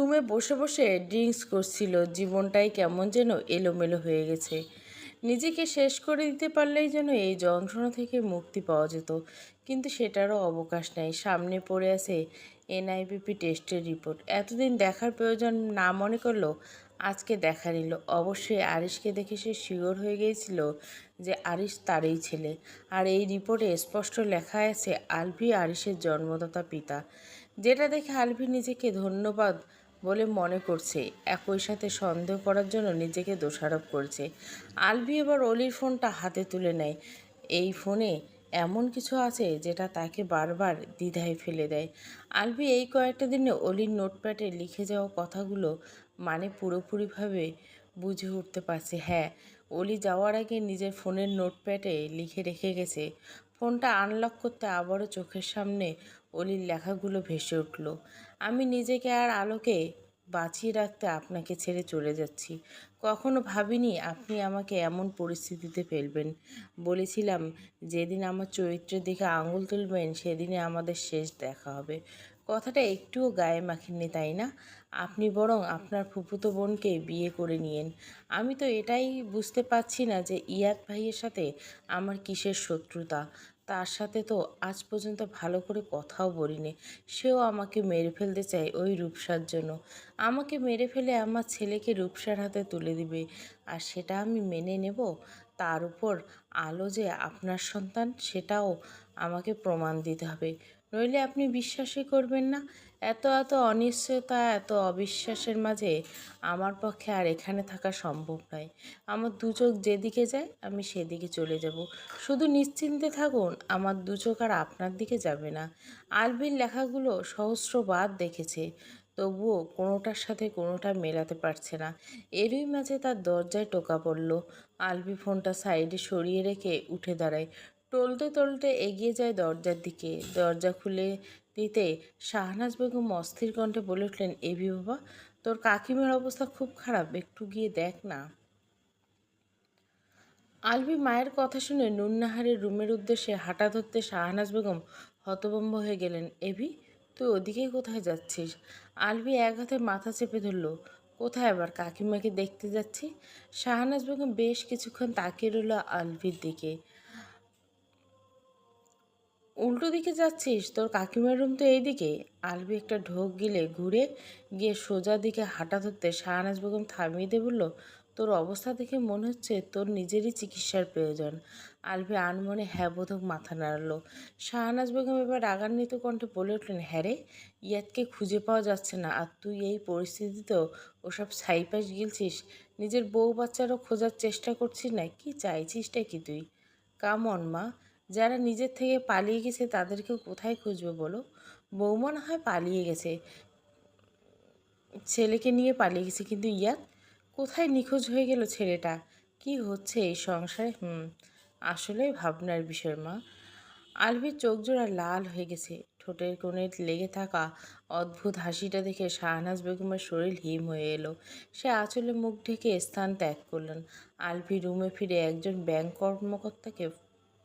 রুমে বসে বসে ড্রিঙ্কস করছিল। জীবনটাই কেমন যেন এলোমেলো হয়ে গেছে। নিজেকে শেষ করে দিতে পারলেই যেন এই যন্ত্রণা থেকে মুক্তি পাওয়া যেত। কিন্তু সেটারও অবকাশ নেই। সামনে পড়ে আছে এনআইবিপি টেস্টের রিপোর্ট। এতদিন দেখার প্রয়োজন না মনে করল আজকে দেখা নিল। অবশ্যই আরিশকে দেখে সে শিওর হয়ে গিয়েছিল যে আরিশ তারই ছেলে। আর এই রিপোর্টে স্পষ্ট লেখা আছে, আলভি আরিশের জন্মদাতা পিতা। যেটা দেখে আলভি নিজেকে ধন্যবাদ বলে মনে করছে। একই সাথে সন্দেহ করার জন্য নিজেকে দোষারোপ করছে। আলবি এবার অলির ফোনটা হাতে তুলে নেয়। এই ফোনে এমন কিছু আছে যেটা তাকে বারবার দ্বিধায় ফেলে দেয়। আলবি এই কয়েকটা দিনে অলির নোটপ্যাডে লিখে যাওয়া কথাগুলো মানে পুরোপুরিভাবে বুঝে উঠতে পারছে। হ্যাঁ অলি যাওয়ার আগে নিজের ফোনের নোটপ্যাডে লিখে রেখে গেছে। ফোনটা আনলক করতে আবারও চোখের সামনে অলির লেখাগুলো ভেসে উঠল। আমি নিজেকে আর আলোকে বাঁচিয়ে রাখতে আপনাকে ছেড়ে চলে যাচ্ছি। কখনো ভাবিনি আপনি আমাকে এমন পরিস্থিতিতে ফেলবেন। বলেছিলাম, যেদিন আমার চরিত্রের দিকে আঙুল তুলবেন সেদিনে আমাদের শেষ দেখা হবে। কথাটা একটুও গায়ে মাখেননি, তাই না? আপনি বরং আপনার ফুফুতো বোনকে বিয়ে করে নিয়েন। আমি তো এটাই বুঝতে পারছি না যে ইয়াদ ভাইয়ের সাথে আমার কিসের শত্রুতা। তার সাথে তো আজ পর্যন্ত ভালো করে কথাও বলিনি। সেও আমাকে মেরে ফেলতে চায় ওই রূপসার জন্য। আমাকে মেরে ফেলে আমার ছেলেকে রূপসার হাতে তুলে দিবে। আর সেটা আমি মেনে নেব? তার উপর আলো যে আপনার সন্তান, সেটাও আমাকে প্রমাণ দিতে হবে। নইলে আপনি বিশ্বাসই করবেন না। এত এত অনিশ্চয়তা, এত অবিশ্বাসের মাঝে আমার পক্ষে আর এখানে থাকা সম্ভব নয়। আমার দু চোখ যেদিকে যায়, আমি সেদিকে চলে যাব। শুধু নিশ্চিন্তে থাকুন, আমার দু চোখ আর আপনার দিকে যাবে না। আলবির লেখাগুলো সহস্রবার দেখেছে, তবুও কোনোটার সাথে কোনোটা মেলাতে পারছে না। এরই মাঝে তার দরজায় টোকা পড়ল। আলবি ফোনটা সাইডে সরিয়ে রেখে উঠে দাঁড়ায়। টলতে টলতে এগিয়ে যায় দরজার দিকে। দরজা খুলে দিতে শাহনাজ বেগম অস্থির কণ্ঠে বলে উঠলেন এবি বাবা, তোর কাকিমার অবস্থা খুব খারাপ, একটু গিয়ে দেখ না। আলবি মায়ের কথা শুনে নুন্নাহারের রুমের উদ্দেশ্যে হাঁটা ধরতে শাহনাজ বেগম হতবম্ব হয়ে গেলেন এবি তুই ওদিকে কোথায় যাচ্ছিস? আলবি এক হাতে মাথা চেপে ধরল, কোথায় আবার কাকিমাকে দেখতে যাচ্ছি? শাহনাজ বেগম বেশ কিছুক্ষণ তাকিয়ে রইল আলভির দিকে। উল্টো দিকে যাচ্ছিস, তোর কাকিমার রুম তো এইদিকে। আলবি একটা ঢোক গিলে ঘুরে গিয়ে সোজা দিকে হাঁটা ধরতে শাহনাজ বেগম থামিয়ে দিয়ে বলল, তোর অবস্থা দেখে মনে হচ্ছে তোর নিজেরই চিকিৎসার প্রয়োজন। আলবি আনমনে হ্যাঁ বোধক মাথা নাড়ালো। শাহনাজ বেগম এবার রাগান্বিত কণ্ঠে বলে উঠলেন হ্যাঁ রে ইয়াদকে খুঁজে পাওয়া যাচ্ছে না, আর তুই এই পরিস্থিতিতেও ওসব ছাইপাশ গিলছিস, নিজের বউ বাচ্চারও খোঁজার চেষ্টা করছিস না কি চাইছিসটা কি তুই? কামন মা। যারা নিজের থেকে পালিয়ে গেছে তাদেরকে কোথায় খুঁজবে বলো? বৌমা না হয় পালিয়ে গেছে। ছেলেকে নিয়ে পালিয়ে গেছে কিন্তু ইয়াদ কোথায় নিখোঁজ হয়ে গেল ছেলেটা? কি হচ্ছে এই সংসারে? হুম আসলেই ভাবনার বিষয় মা। আলভির চোখ জোড়া লাল হয়ে গেছে। ঠোঁটের কোণে লেগে থাকা অদ্ভুত হাসিটা দেখে শাহনাজ বেগমের শরীর হিম হয়ে এলো। সে আঁচলে মুখ ঢেকে স্থান ত্যাগ করলেন। আলভি রুমে ফিরে একজন ব্যাংক কর্মকর্তাকে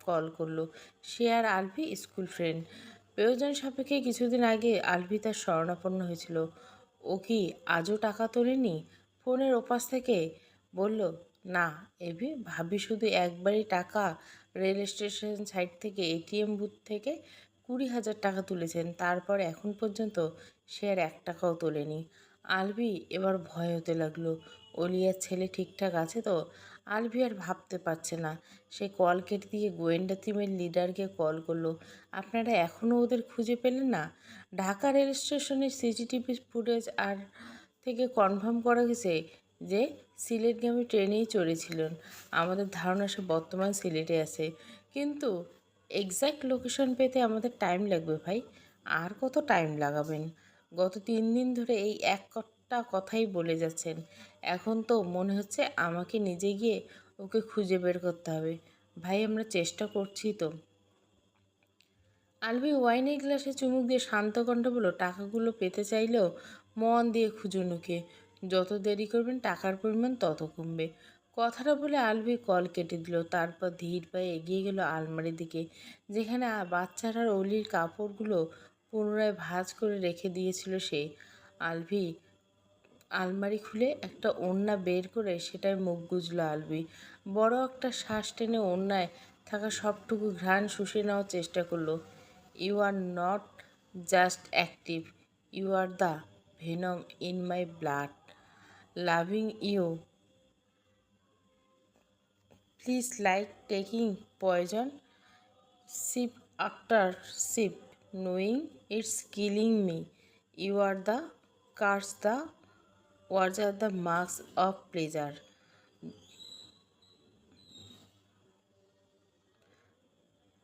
কল করল। সে আর আলভি স্কুল ফ্রেন্ড। প্রয়োজন সাপেক্ষে কিছুদিন আগে আলভি তার শরণাপন্ন হয়েছিল। ও কি আজও টাকা তোলেনি? ফোনের ওপাশ থেকে বলল, না, এবি, ভাবি শুধু একবারই টাকা রেল স্টেশন সাইড থেকে এটিএম বুথ থেকে কুড়ি হাজার টাকা তুলেছেন। তারপর এখন পর্যন্ত সে আর এক টাকাও তোলেনি। আলবি এবার ভয় হতে লাগল। অলিয়ার ছেলে ঠিকঠাক আছে তো? আলভি আর ভাবতে পারছে না। সে কল কেটে দিয়ে গোয়েন্দা টিমের লিডারকে কল করল। আপনারা এখনও ওদের খুঁজে পেলেন না? ঢাকা রেল স্টেশনের সিসিটিভি ফুটেজ আর থেকে কনফার্ম করা গেছে যে সিলেটগামী ট্রেনেই চড়েছিলেন। আমাদের ধারণা সে বর্তমান সিলেটে আছে। কিন্তু এক্স্যাক্ট লোকেশন পেতে আমাদের টাইম লাগবে ভাই। আর কত টাইম লাগাবেন? গত তিন দিন ধরে এই এক একটা কথাই বলে যাচ্ছেন। এখন তো মনে হচ্ছে আমাকে নিজে গিয়ে ওকে খুঁজে বের করতে হবে। ভাই, আমরা চেষ্টা করছি তো। আলবি ওয়াইনের গ্লাসে চুমুক দিয়ে শান্ত কণ্ঠ বলো টাকাগুলো পেতে চাইলেও মন দিয়ে খুঁজুন ওকে। যত দেরি করবেন টাকার পরিমাণ তত কমবে। কথাটা বলে আলভি কল কেটে দিল। তারপর ধীর পায়ে এগিয়ে গেল আলমারির দিকে, যেখানে বাচ্চাটার অলির কাপড়গুলো পুনরায় ভাঁজ করে রেখে দিয়েছিল সে। আলভি আলমারি খুলে একটা ওড়না বের করে সেটায় মুখ গুজলো আলবি। বড় একটা শ্বাস টেনে ওড়নায় থাকা সবটুকু ঘ্রাণ শুষে নেওয়ার চেষ্টা করল। You are not just active you are the venom in my blood loving you please like taking poison sip after sip, knowing it's killing me. You are the curse the words are the marks of pleasure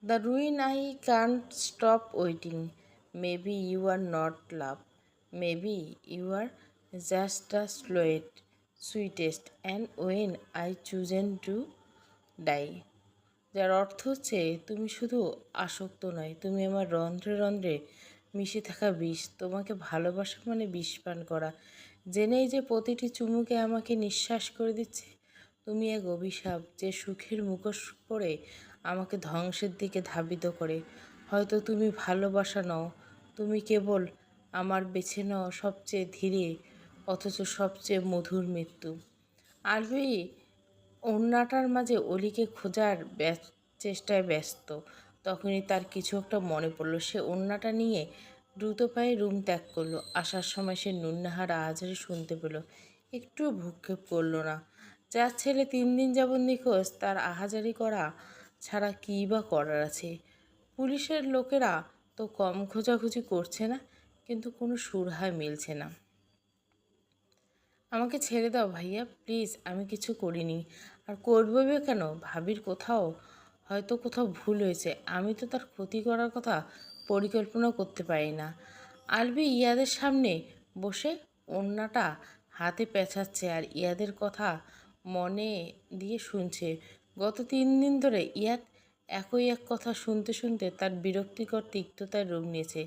the ruin I can't stop waiting maybe you are not love maybe you are just a silhouette sweetest and when I chosen to die যার অর্থ হচ্ছে তুমি শুধু আসক্ত নয়, তুমি আমার রন্ধ্রে রন্ধ্রে মিশে থাকা বিষ। তোমাকে ভালোবাসা মানে বিষ পান করা। জেনেই যে প্রতিটি চুমুকে আমাকে নিঃশ্বাস করে দিচ্ছে, তুমি এক অভিশাপ যে সুখের মুখোশ পরে আমাকে ধ্বংসের দিকে ধাবিত করে। হয়তো তুমি ভালোবাসা নও, তুমি কেবল আমার বেছে নাও সবচেয়ে ধীরে, অথচ সবচেয়ে মধুর মৃত্যু। আরবি ওড়নাটার মাঝে অলিকে খোঁজার চেষ্টায় ব্যস্ত, তখনই তার কিছু একটা মনে পড়ল। সে ওড়নাটা নিয়ে দ্রুত পায়ে রুম ত্যাগ করল। আসার সময় সে নুন্নাহার আহাজারি শুনতে পেল। একটু ভূক্ষেপ করল না। যার ছেলে তিন দিন যাবৎ নিখোঁজ, তার আহাজারি করা ছাড়া কী বা করার আছে? পুলিশের লোকেরা তো কম খোঁজাখুঁজি করছে না, কিন্তু কোনো সুরহায় মিলছে না। আমাকে ছেড়ে দাও ভাইয়া, প্লিজ, আমি কিছু করিনি। আর করবে কেন? ভাবির কোথাও, হয়তো কোথাও ভুল হয়েছে। আমি তো তার ক্ষতি করার কথা পরিকল্পনা করতে পারি না। আলবি ইয়াদের সামনে বসে অন্যটা হাতে পেঁচাচ্ছে আর ইয়াদের কথা মনে দিয়ে শুনছে। গত তিন দিন ধরে ইয়াদ একই এক কথা শুনতে শুনতে তার বিরক্তিকর তিক্ততায় রূপ নিয়েছে।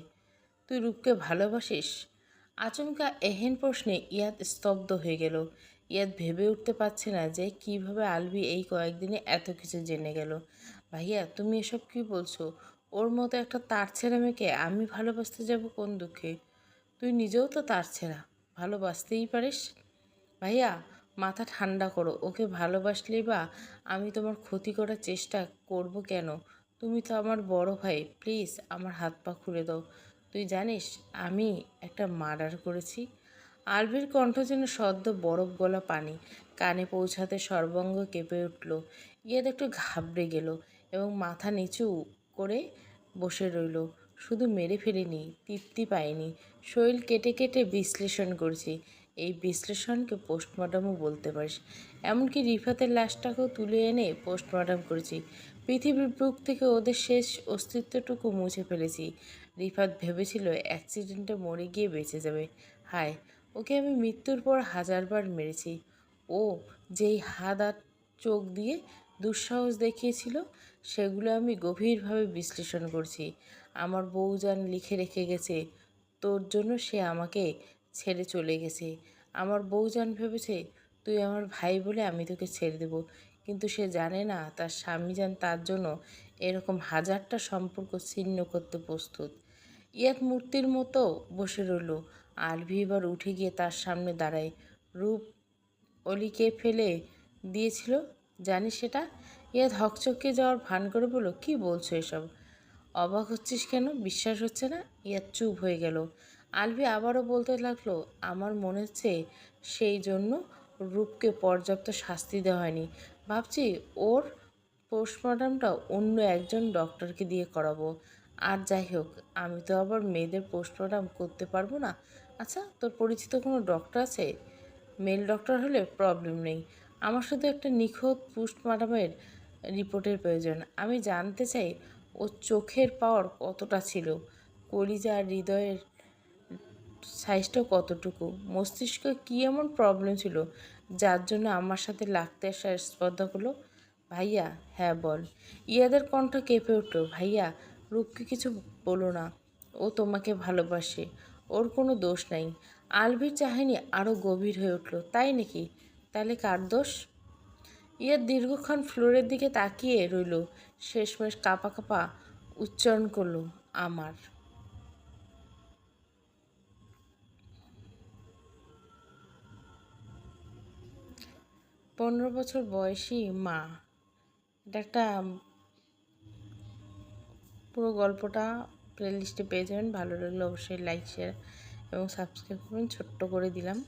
তুই রূপকে ভালোবাসিস? আচমকা এহেন প্রশ্নে ইয়াদ স্তব্ধ হয়ে গেল। ইয়াদ ভেবে উঠতে পারছে না যে কীভাবে আলবি এই কয়েকদিনে এত কিছু জেনে গেল। ভাইয়া, তুমি এসব কি বলছো? ওর মতো একটা তার ছেঁড়া মেয়েকে আমি ভালোবাসতে যাব কোন দুঃখে? তুই নিজেও তো তার ছেঁড়া ভালোবাসতেই পারিস। ভাইয়া, মাথা ঠান্ডা করো, ওকে ভালোবাসলেই বা আমি তোমার ক্ষতি করার চেষ্টা করব কেন? তুমি তো আমার বড় ভাই, প্লিজ আমার হাত পা খুলে দাও। তুই জানিস, আমি একটা মার্ডার করেছি। আলভির কণ্ঠ যেন সদ্য বরফ গলা পানি, কানে পৌঁছাতে সর্বাঙ্গ কেঁপে উঠল। ইয়াদ একটু ঘাবড়ে গেল এবং মাথা নিচু করে বসে রইল। শুধু মেরে ফেলিনি, তৃপ্তি পাইনি। শরীর কেটে কেটে বিশ্লেষণ করছি। এই বিশ্লেষণকে পোস্টমর্টমও বলতে পারিস। এমনকি রিফাতের লাশটাকেও তুলে এনে পোস্টমর্টম করেছি। পৃথিবীর বুক থেকে ওদের শেষ অস্তিত্বটুকু মুছে ফেলেছি। রিফাত ভেবেছিল অ্যাক্সিডেন্টে মরে গিয়ে বেঁচে যাবে। হায়, ওকে আমি মৃত্যুর পর হাজারবার মেরেছি। ও যেই হাত আর চোখ দিয়ে দুঃসাহস দেখিয়েছিল, সেগুলো আমি গভীরভাবে বিশ্লেষণ করছি। আমার বউজান লিখে রেখে গেছে, তোর জন্য সে আমাকে ছেড়ে চলে গেছে। আমার বউজান ভেবেছে, তুই আমার ভাই বলে আমি তোকে ছেড়ে দেব। কিন্তু সে জানে না, তার স্বামী যান তার জন্য এরকম হাজারটা সম্পর্ক ছিন্ন করতে প্রস্তুত। ইয়াত মূর্তির মতো বসে রইল, আলভি এবার উঠে গিয়ে তার সামনে দাঁড়ায়। রূপ অলিকে ফেলে দিয়েছিল জানিস সেটা? ইয়াদ হকচকে যাওয়ার ভান করে বলো কি বলছো এসব? অবাক হচ্ছিস কেন? বিশ্বাস হচ্ছে না? ইয়াদ চুপ হয়ে গেল। আলভি আবারও বলতে লাগল, আমার মনে হচ্ছে সেই জন্য রূপকে পর্যাপ্ত শাস্তি দেওয়া হয়নি। ভাবছি ওর পোস্টমর্টমটা অন্য একজন ডক্টরকে দিয়ে করাবো। আর যাই হোক, আমি তো আবার মেয়েদের পোস্টমর্টম করতে পারব না। আচ্ছা তোর পরিচিত কোনো ডক্টর আছে? মেল ডক্টর হলে প্রবলেম নেই। আমার শুধু একটা নিখুঁত পোস্টমর্টমের রিপোর্টের প্রয়োজন। আমি জানতে চাই, ওর চোখের পাওয়ার কতটা ছিল? কলিজা হৃদয়ের সাইজটা কতটুকু? মস্তিষ্ক কী এমন প্রবলেম ছিল যার জন্য আমার সাথে লাগতে আসা স্পর্ধা হলো ভাইয়া হ্যাঁ বল। ইয়াদের কণ্ঠ কেঁপে উঠল। ভাইয়া, রূপকে কিছু বলো না। ও তোমাকে ভালোবাসে। ওর কোনো দোষ নাই। আলভির চাহিনি আরও গভীর হয়ে উঠল। তাই নাকি? তাহলে কার দোষ? ইয়ার দীর্ঘক্ষণ ফ্লোরের দিকে তাকিয়ে রইল, শেষমেশ কাপা কাপা উচ্চারণ করল, আমার। পনেরো বছর বয়সী মা। এটা একটা পুরো গল্পটা প্লেলিস্টে পেয়ে যাবেন, ভালো লাগলে অবশ্যই লাইক শেয়ার এবং সাবস্ক্রাইব করুন ছোট্ট করে দিলাম।